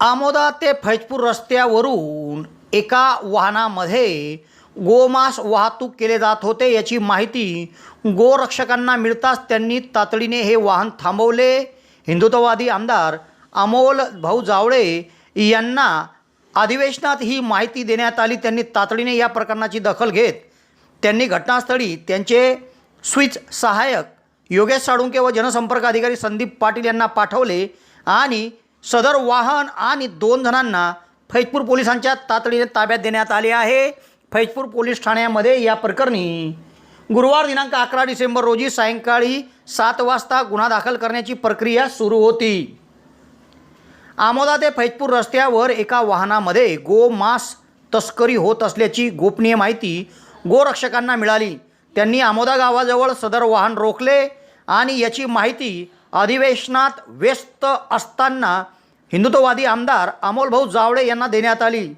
आमोदा ते फैजपूर रस्त्यावरून एका वाहनामध्ये गोमांस वाहतूक केले जात होते. याची माहिती गोरक्षकांना मिळताच त्यांनी तातडीने हे वाहन थांबवले. हिंदुत्ववादी आमदार अमोल भाऊ जावळे यांना अधिवेशनात ही माहिती देण्यात आली. त्यांनी तातडीने या प्रकरणाची दखल घेत त्यांनी घटनास्थळी त्यांचे स्विच सहाय्यक योगेश साळुंके व जनसंपर्क अधिकारी संदीप पाटील यांना पाठवले आणि सदर वाहन आणि दोन जणांना फैजपूर पोलिसांच्या तातडीने ताब्यात देण्यात आले आहे. फैजपूर पोलीस ठाण्यामध्ये या प्रकरणी गुरुवार दिनांक अकरा डिसेंबर रोजी सायंकाळी सात वाजता गुन्हा दाखल करण्याची प्रक्रिया सुरू होती. आमोदा ते फैजपूर रस्त्यावर एका वाहनामध्ये गोमांस तस्करी होत असल्याची गोपनीय माहिती गोरक्षकांना मिळाली. त्यांनी आमोदा गावाजवळ सदर वाहन रोखले आणि याची माहिती अधिवेशनात व्यस्त असताना हिंदुत्ववादी आमदार अमोलभाऊ जावळे यांना देण्यात आली.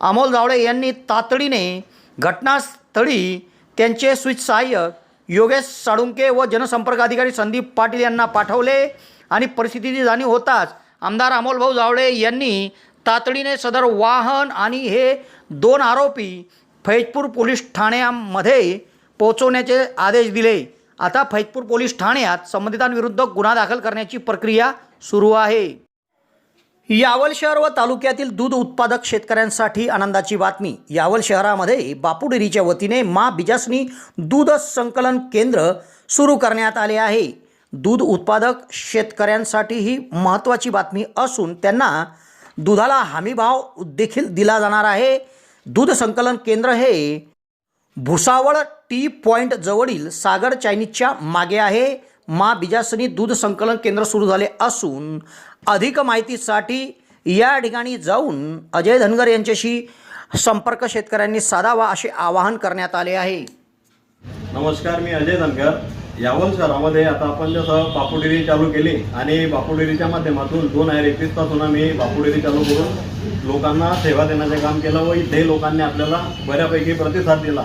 अमोल जावळे यांनी तातडीने घटनास्थळी त्यांचे स्विच सहाय्यक योगेश साळुंके व जनसंपर्क अधिकारी संदीप पाटील यांना पाठवले आणि परिस्थितीची जाणीव होताच आमदार अमोलभाऊ जावळे यांनी तातडीने सदर वाहन आणि हे दोन आरोपी फैजपूर पोलीस ठाण्यामध्ये पोहोचवण्याचे आदेश दिले. आता फैजपूर पोलीस ठाण्यात संबंधितांविरुद्ध गुन्हा दाखल करण्याची प्रक्रिया सुरू आहे. यावल शहर व तालुक्यातील दूध उत्पादक शेतकऱ्यांसाठी आनंदाची बातमी. यावल शहरामध्ये बापूडेरीच्या वतीने मा बिजासनी दूध संकलन केंद्र सुरू करण्यात आले आहे. दूध उत्पादक शेतकऱ्यांसाठी ही महत्त्वाची बातमी असून त्यांना दुधाला हमीभाव देखील दिला जाणार आहे. दूध संकलन केंद्र हे भुसावळ टी पॉईंट जवळील सागर चायनीजच्या मागे आहे. मा बिजासनी दूध संकलन केंद्र सुरू झाले असून अधिक माहितीसाठी या ठिकाणी जाऊन अजय धनगर यांच्याशी संपर्क शेतकऱ्यांनी साधावा असे आवाहन करण्यात आले आहे. नमस्कार मी अजय धनकर यावल शहरामध्ये आता आपण जसं बापुडेरी चालू केली आणि बापुडेरीच्या माध्यमातून दोन हजार एकवीसपासून आम्ही बापुडेरी चालू करून लोकांना सेवा देण्याचे काम केलं व इथे लोकांनी आपल्याला बऱ्यापैकी प्रतिसाद दिला.